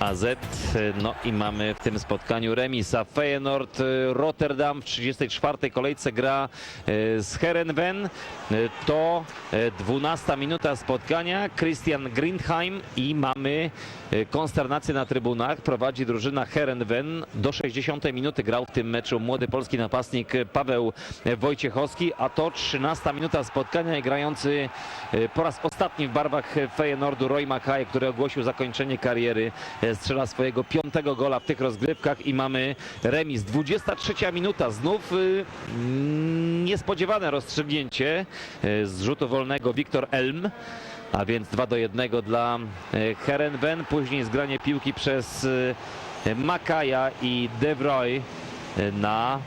AZ. No i mamy w tym spotkaniu remisa. Feyenoord y, Rotterdam w 34. kolejce gra y, z Herenven. Y, To y, 12 minuta spotkania. Christian Grindheim i mamy konsternację na trybunach. Prowadzi drużyna Herenven. Do 60 minuty grał w tym meczu młody polski napastnik Paweł Wojciechowski, a to 13 minuta spotkania i grający po raz ostatni w barwach Feyenoordu Roy Makaje, który ogłosił zakończenie kariery, strzela swojego piątego gola w tych rozgrywkach i mamy remis. 23 minuta, znów y, mm, niespodziewane rozstrzygnięcie e, z rzutu wolnego Wiktor Elm. A więc 2 do 1 dla e, Herenven. Później zgranie piłki przez e, Makaja i De e, na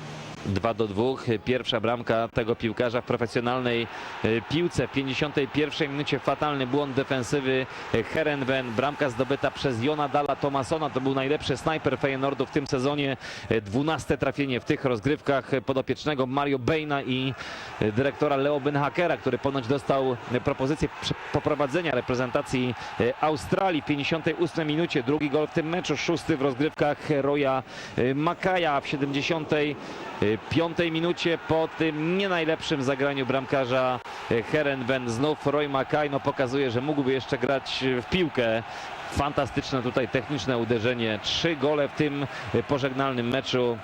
2 do 2. Pierwsza bramka tego piłkarza w profesjonalnej e, piłce. W 51 minucie fatalny błąd defensywy e, Herenven. Bramka zdobyta przez Jona Dalla Tomasona. To był najlepszy snajper Feyenoordu w tym sezonie. E, 12 trafienie w tych rozgrywkach e, podopiecznego Mario Bejna i e, dyrektora Leo Benhakera, który ponoć dostał e, propozycję poprowadzenia reprezentacji e, Australii w 58 minucie. Drugi gol w tym meczu, szósty w rozgrywkach Roya e, Makaja w 75 minucie po tym nie najlepszym zagraniu bramkarza e, Herenven. Znów Roy Makaj no, pokazuje, że mógłby jeszcze grać w piłkę. Fantastyczne tutaj techniczne uderzenie. Trzy gole w tym e, pożegnalnym meczu.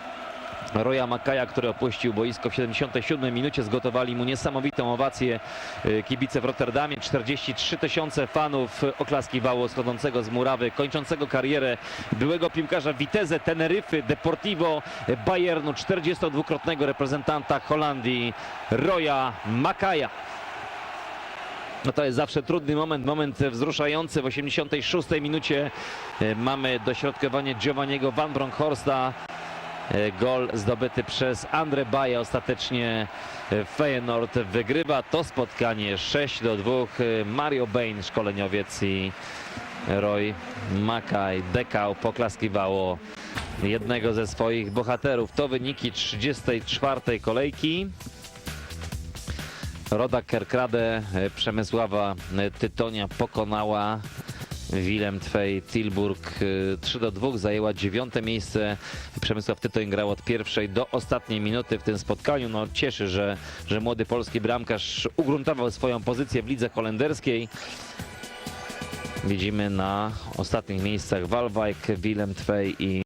Roya Makaja, który opuścił boisko w 77 minucie, zgotowali mu niesamowitą owację e, kibice w Rotterdamie. 43 tysiące fanów oklaskiwało schodzącego z murawy, kończącego karierę byłego piłkarza Vitesse, Teneryfy, Deportivo, Bayernu, 42-krotnego reprezentanta Holandii, Roya Makaja. No to jest zawsze trudny moment, moment wzruszający. W 86 minucie e, mamy dośrodkowanie Giovanniego Van Bronckhorsta. E, Gol zdobyty przez Andre Baja. Ostatecznie e, Feyenoord wygrywa to spotkanie 6 do 2. E, Mario Bain, szkoleniowiec i Roy Makaj, Dekał poklaskiwało jednego ze swoich bohaterów. To wyniki 34 kolejki. Roda Kerkrade Przemysława Tytonia pokonała Willem Twey Tilburg e, 3 do 2 zajęła dziewiąte miejsce. Przemysław Tytoń grał od pierwszej do ostatniej minuty w tym spotkaniu. No cieszy, że, że młody polski bramkarz ugruntował swoją pozycję w lidze holenderskiej. Widzimy na ostatnich miejscach Walwajk, Willem Twey i